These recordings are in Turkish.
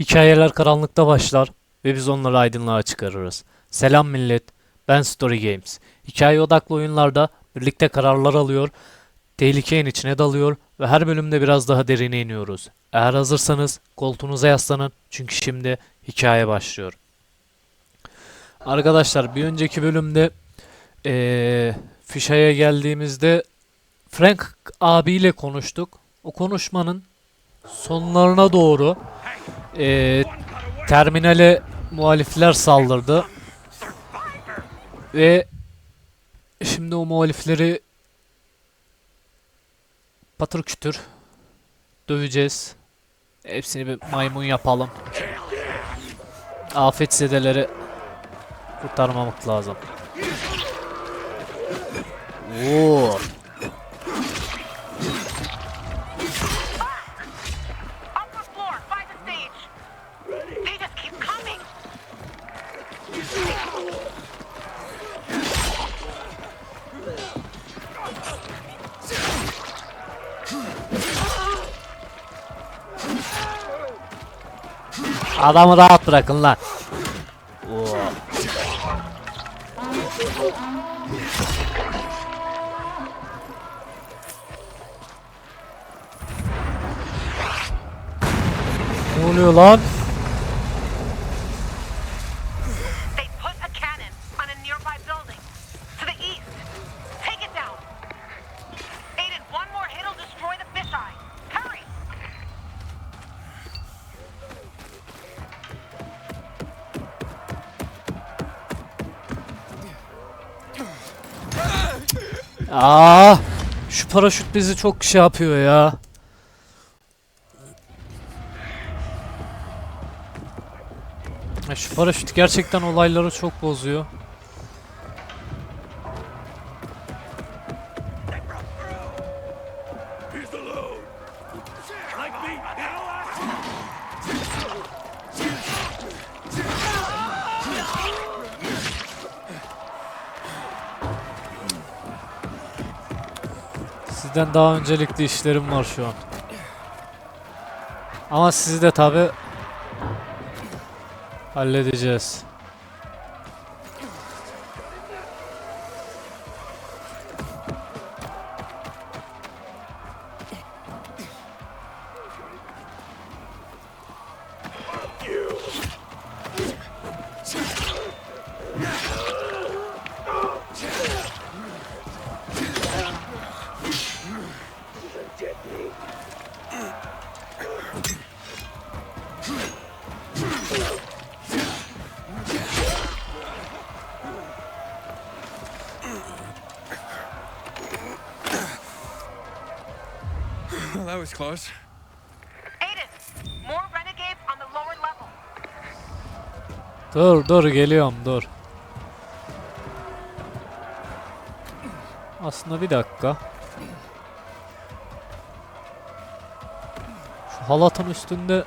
Hikayeler karanlıkta başlar ve biz onları aydınlığa çıkarırız. Selam millet, ben Story Games. Hikaye odaklı oyunlarda birlikte kararlar alıyor, tehlikenin içine dalıyor ve her bölümde biraz daha derine iniyoruz. Eğer hazırsanız koltuğunuza yaslanın çünkü şimdi hikaye başlıyor. Arkadaşlar bir önceki bölümde eee Fişa'ya geldiğimizde Frank abiyle konuştuk. O konuşmanın sonlarına doğru eee, terminale muhalifler saldırdı. Ve şimdi o muhalifleri patır kütür döveceğiz. Hepsini bir maymun yapalım. Afetzedeleri kurtarmamak lazım. Oo. Adamı rahat bırakın lan. Oo. Ne oluyor lan? Paraşüt bizi çok şey yapıyor ya. Şu paraşüt gerçekten olayları çok bozuyor. Sizden daha öncelikli işlerim var şu an. Ama sizi de tabi halledeceğiz. That was close. Aiden, more renegades on the lower level. Dur dur geliyorum dur. Aslında bir dakika. Şu halatın üstünde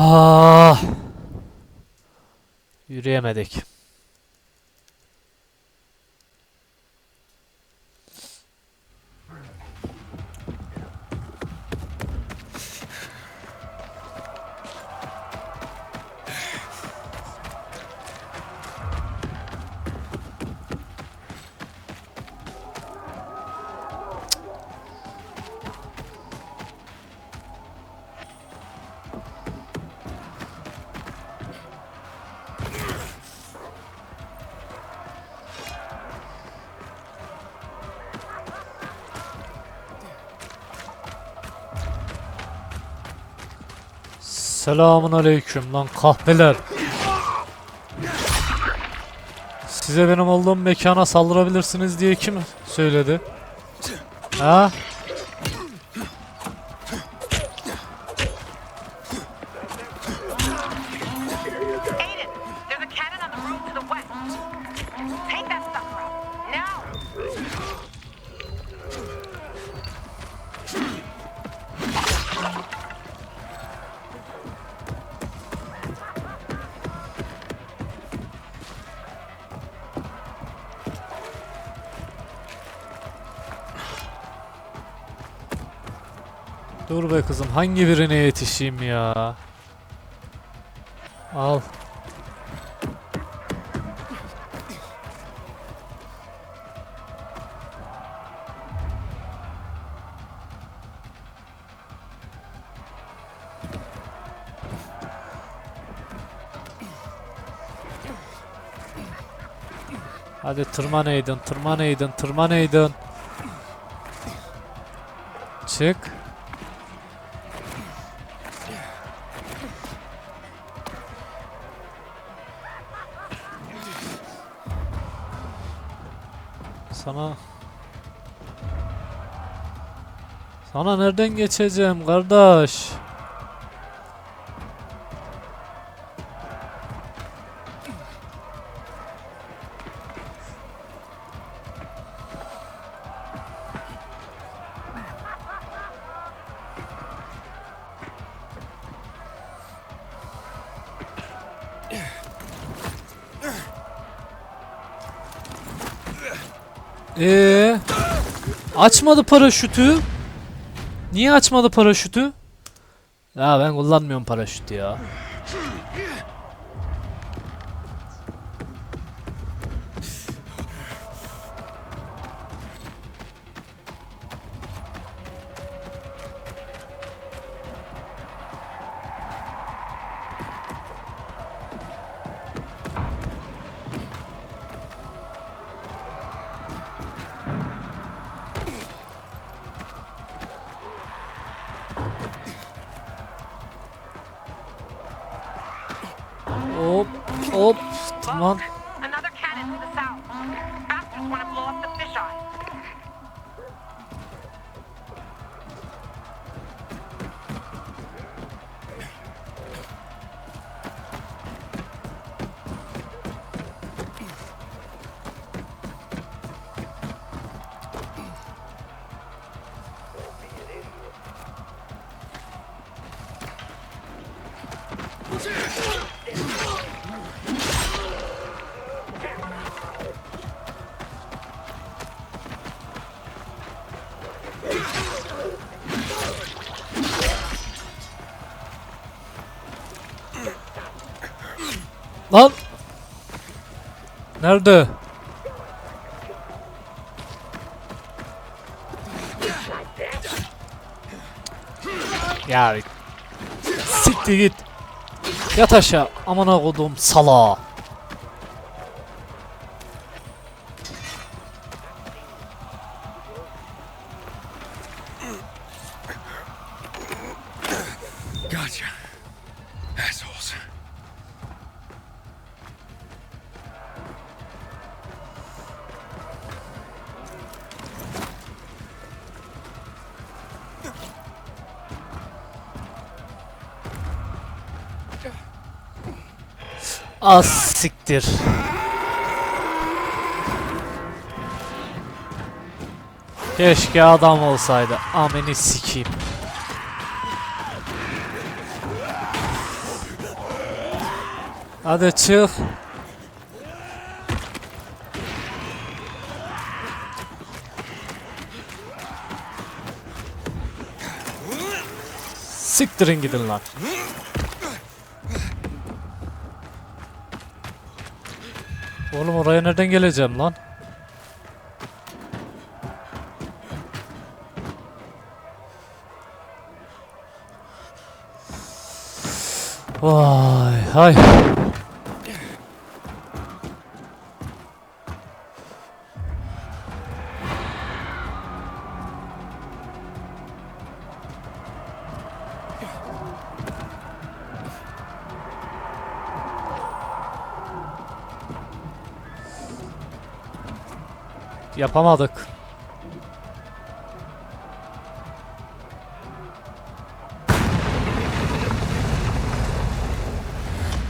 Ah. Yürüyemedik. Selamun aleyküm lan kahpeler. Size benim olduğum mekana saldırabilirsiniz diye kim söyledi? Ha? Dur be kızım hangi birine yetişeyim ya? Al. Hadi tırman Aiden, tırman Aiden, tırman Aiden. Çık. Sana Sana nereden geçeceğim kardeş? Ee, açmadı paraşütü. Niye açmadı paraşütü? Ya ben kullanmıyorum paraşütü ya. Hop hop tamam. Lan. Nerede? Ya siktir git. Yat aşağı. Amına kodum sala. Az siktir. Keşke adam olsaydı. Ameni sikeyim. Hadi çık. Siktirin gidin lan. Oğlum oraya nereden geleceğim lan? Vay hay. Yapamadık.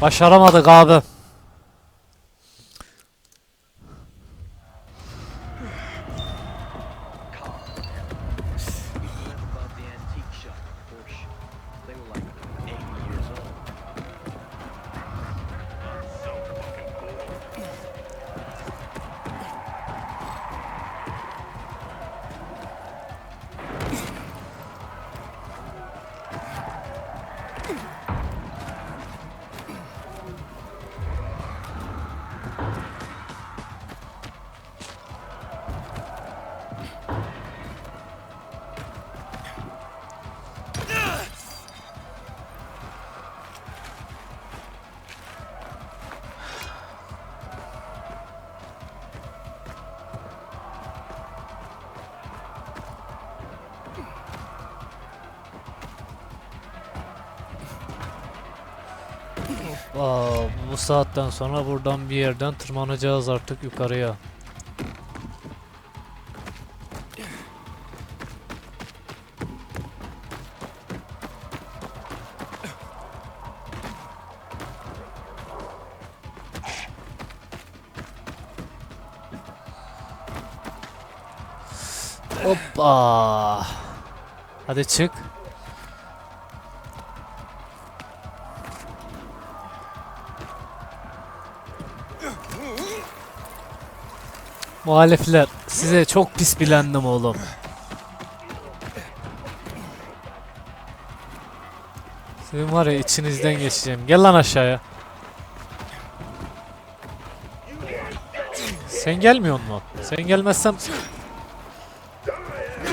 Başaramadık abi. Saatten sonra buradan bir yerden tırmanacağız artık yukarıya. Hoppa. Hadi çık. Muhalifler size çok pis bilendim oğlum. Sizin var ya içinizden geçeceğim. Gel lan aşağıya. Sen gelmiyor mu? Sen gelmezsem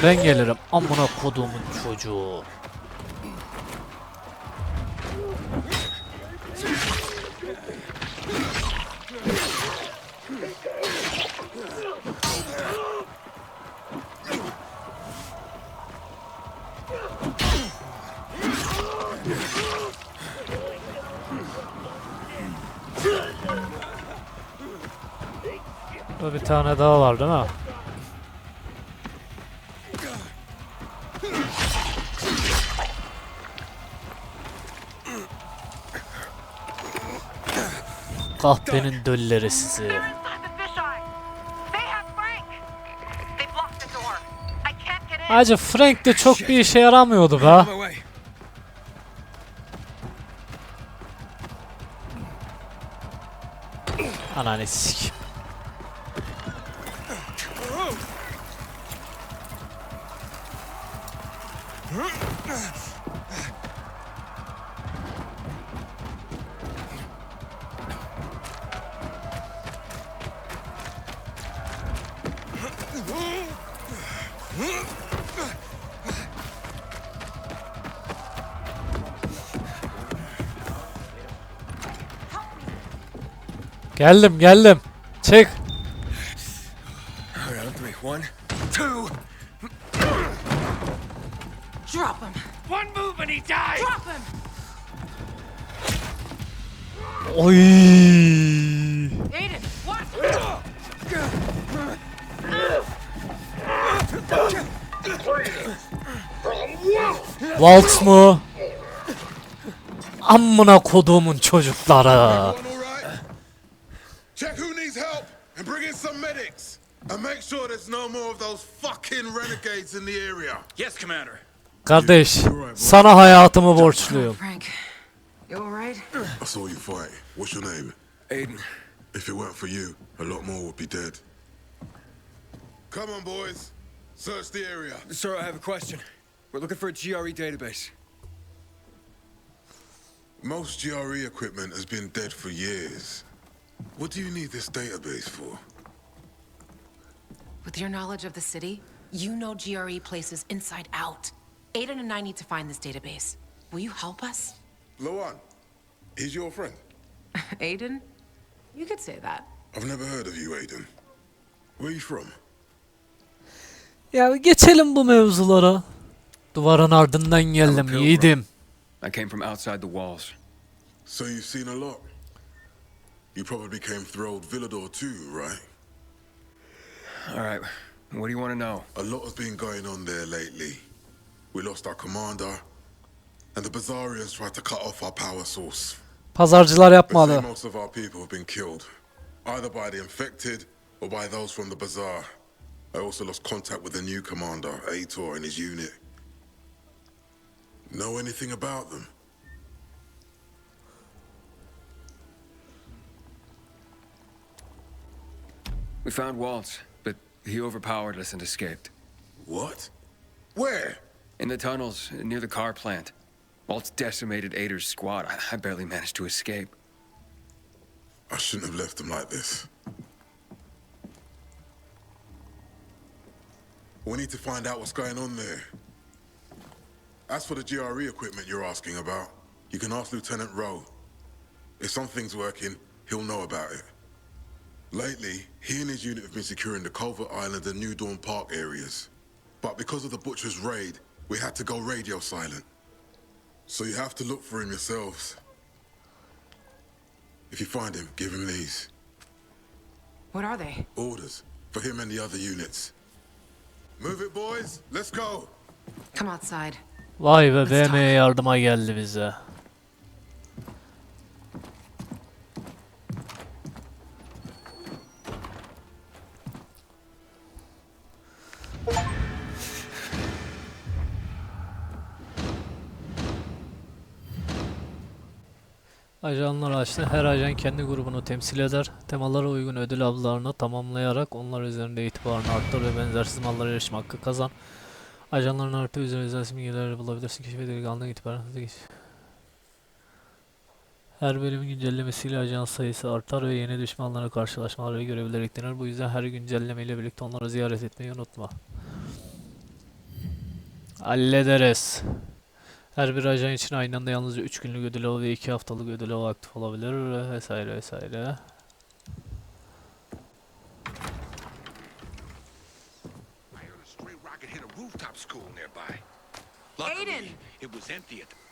ben gelirim. Amına koduğumun çocuğu. Burada bir tane daha var değil mi? Kahpenin dölleri sizi. Hacı Frank de çok bir işe yaramıyordu be. Ananı sik. Geldim geldim. Çık. Drop him. One move and he dies. Drop him. Oy. Aiden, what? Waltz mu? Amına koduğumun çocukları. And make sure there's no more of those fucking renegades in the area. Yes, Commander. Kardeş, sana hayatımı borçluyum. Frank, you alright? I saw you fight. What's your name? Aiden. If it weren't for you, a lot more would be dead. Come on, boys. Search the area. Sir, I have a question. We're looking for a GRE database. Most GRE equipment has been dead for years. What do you need this database for? With your knowledge of the city, you know GRE places inside out. Aiden and I need to find this database. Will you help us? Lawan, he's your friend. Aiden? You could say that. I've never heard of you, Aiden. Where are you from? Ya geçelim bu mevzulara. Duvarın ardından geldim pilgrim. yiğidim. I came from outside the walls. So you've seen a lot. You probably came through old Villador too, right? All right. What do you want to know? A lot has been going on there lately. We lost our commander, and the Bazarians tried to cut off our power source. Pazarcılar yapmadı. most of our people have been killed, either by the infected or by those from the bazaar. I also lost contact with the new commander, Aitor, and his unit. Know anything about them? We found Waltz, but he overpowered us and escaped. What? Where? In the tunnels near the car plant. Waltz decimated Ader's squad. I, I barely managed to escape. I shouldn't have left them like this. We need to find out what's going on there. As for the GRE equipment you're asking about, you can ask Lieutenant Rowe. If something's working, he'll know about it. Lately, he and his unit have been securing the Culver Island and New Dawn Park areas. But because of the Butcher's raid, we had to go radio silent. So you have to look for him yourselves. If you find him, give him these. What are they? Orders for him and the other units. Move it, boys. Let's go. Come outside. Vay be Let's BM'ye yardıma geldi bize. Ajanlar açtı. Her ajan kendi grubunu temsil eder. Temalara uygun ödül avlarını tamamlayarak onlar üzerinde itibarını arttır ve benzersiz mallara erişim hakkı kazan. Ajanların artı üzerine özel simgeleri bulabilirsin. Keşfedildiği andan itibaren hızlı geç. Her bölümün güncellemesiyle ajan sayısı artar ve yeni düşmanlara karşılaşmalar ve görevler eklenir. Bu yüzden her güncelleme ile birlikte onları ziyaret etmeyi unutma. Hallederiz. Her bir ajan için aynı anda yalnızca 3 günlük ödül ve 2 haftalık ödül aktif olabilir vesaire vesaire. Aiden! it was empty at the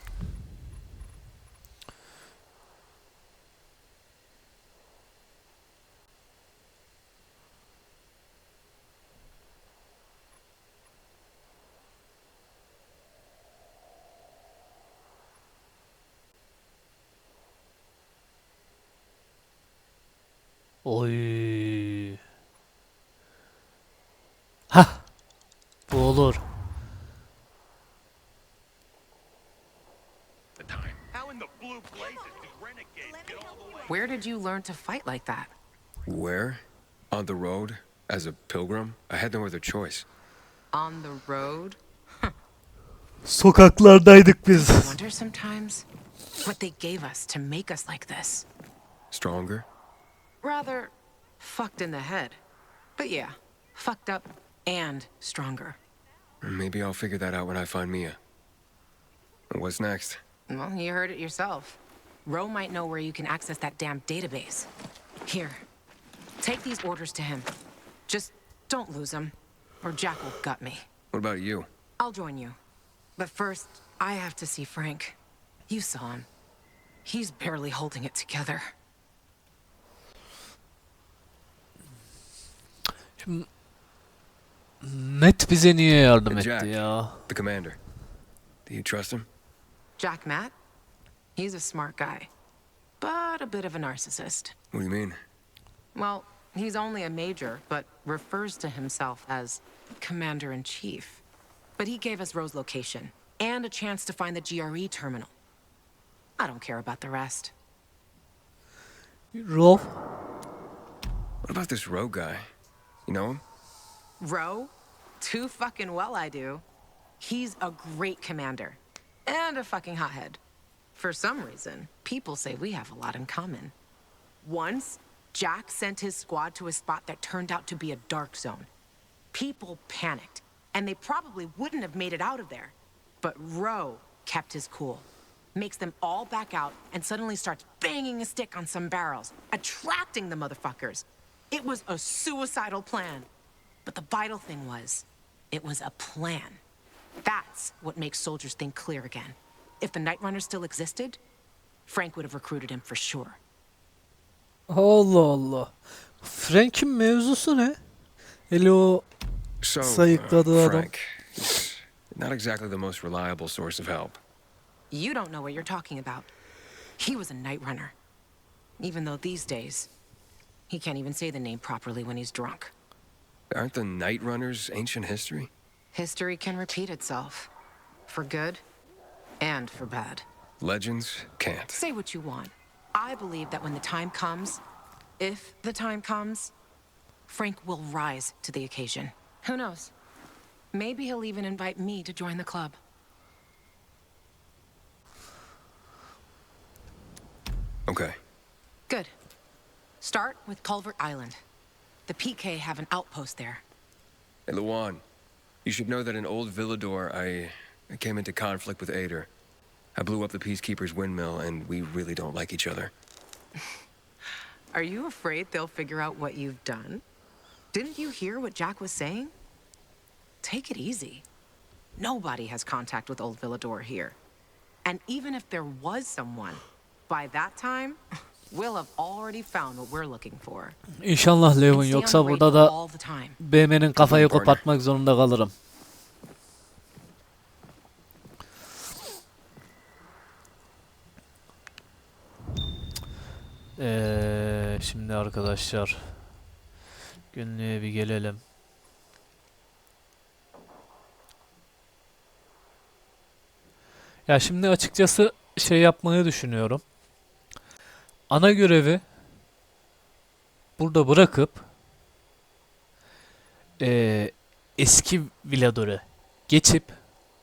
get all the way? Where did you learn to fight like that? Where? On the road? As a pilgrim? I had no other choice. On the road? Sokaklardaydık biz. I wonder sometimes what they gave us to make us like this. Stronger? Rather fucked in the head. But yeah, fucked up and stronger. Maybe I'll figure that out when I find Mia. What's next? Well, you heard it yourself. Roe might know where you can access that damn database. Here, take these orders to him. Just don't lose them, or Jack will gut me. What about you? I'll join you. But first, I have to see Frank. You saw him. He's barely holding it together. Net bize niye yardım Jack. etti ya? The commander. Do you trust him? Jack Matt? He's a smart guy, but a bit of a narcissist. What do you mean? Well, he's only a major, but refers to himself as Commander in Chief. But he gave us Rose's location and a chance to find the GRE terminal. I don't care about the rest. Rolf. What about this rogue guy? You know him? Roe? Too fucking well, I do. He's a great commander and a fucking hothead. For some reason, people say we have a lot in common. Once, Jack sent his squad to a spot that turned out to be a dark zone. People panicked, and they probably wouldn't have made it out of there. But Roe kept his cool, makes them all back out, and suddenly starts banging a stick on some barrels, attracting the motherfuckers. It was a suicidal plan. But the vital thing was, it was a plan. That's what makes soldiers think clear again. If the Night Runner still existed, Frank would have recruited him for sure. Allah Allah. Frank'in mevzusu ne? Hele o So, uh, Sayıkladığı adam. Frank. Not exactly the most reliable source of help. You don't know what you're talking about. He was a Night Runner. Even though these days, he can't even say the name properly when he's drunk. Aren't the Night Runners ancient history? History can repeat itself. For good and for bad. Legends can't. Say what you want. I believe that when the time comes, if the time comes, Frank will rise to the occasion. Who knows? Maybe he'll even invite me to join the club. Okay. Good. Start with Culvert Island. The PK have an outpost there. Hey, Luan, you should know that in Old Villador, I, I came into conflict with Ader. I blew up the Peacekeeper's windmill, and we really don't like each other. Are you afraid they'll figure out what you've done? Didn't you hear what Jack was saying? Take it easy. Nobody has contact with Old Villador here. And even if there was someone, by that time, we'll have already found what we're looking for. İnşallah Levin yoksa burada da all the time. BM'nin kafayı kopartmak zorunda kalırım. Ee, şimdi arkadaşlar günlüğe bir gelelim. Ya şimdi açıkçası şey yapmayı düşünüyorum. Ana görevi burada bırakıp eee, eski Villador'a geçip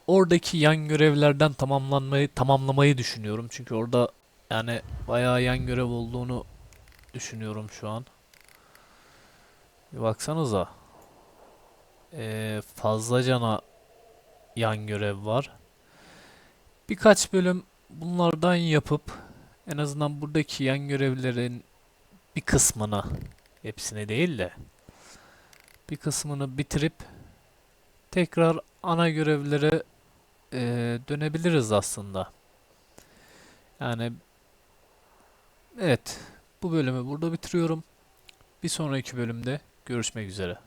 oradaki yan görevlerden tamamlanmayı tamamlamayı düşünüyorum. Çünkü orada yani bayağı yan görev olduğunu düşünüyorum şu an. Bir baksanıza. Eee fazlacana yan görev var. Birkaç bölüm bunlardan yapıp en azından buradaki yan görevlerin bir kısmını hepsini değil de bir kısmını bitirip tekrar ana görevlere eee, dönebiliriz aslında. Yani evet bu bölümü burada bitiriyorum. Bir sonraki bölümde görüşmek üzere.